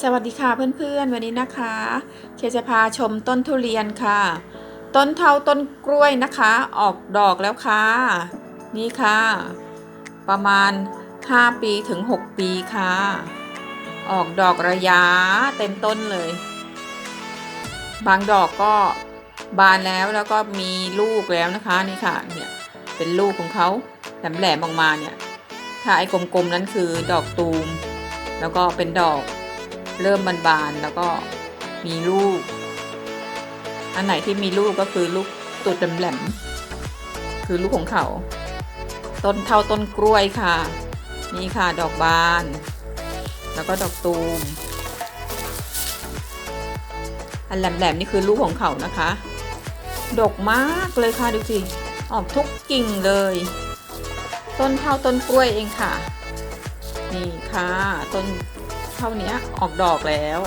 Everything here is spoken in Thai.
สวัสดีค่ะเพื่อนๆ วันนี้นะคะเคจะพาชมต้นทุเรียนค่ะ ต้นเทาต้นกล้วยนะคะ ออกดอกแล้วค่ะ นี่ค่ะ ประมาณ 5 ปีถึง 6 ปีค่ะ ออกดอกระยะเต็มต้นเลย บางดอกก็บานแล้วแล้วก็มีลูกแล้วนะคะนี่ค่ะเนี่ยเป็นลูกของเขาแหลมๆออกมาเนี่ยถ้าไอ้กลมๆนั้นคือดอกตูม แล้วก็เป็นดอก เริ่มบานๆแล้วก็มีลูก อันไหนที่มีลูกก็คือลูกตูดแหลมๆคือลูกของเขา ต้นเท่าต้นกล้วยค่ะ นี่ค่ะดอกบาน แล้วก็ดอกตูม อันแหลมๆนี่คือลูกของเขานะคะ ดกมากเลยค่ะดูสิ ออกทุกกิ่งเลย ต้นเท่าต้นกล้วยเองค่ะ นี่ค่ะต้น ท่านี้ออกดอกแล้ว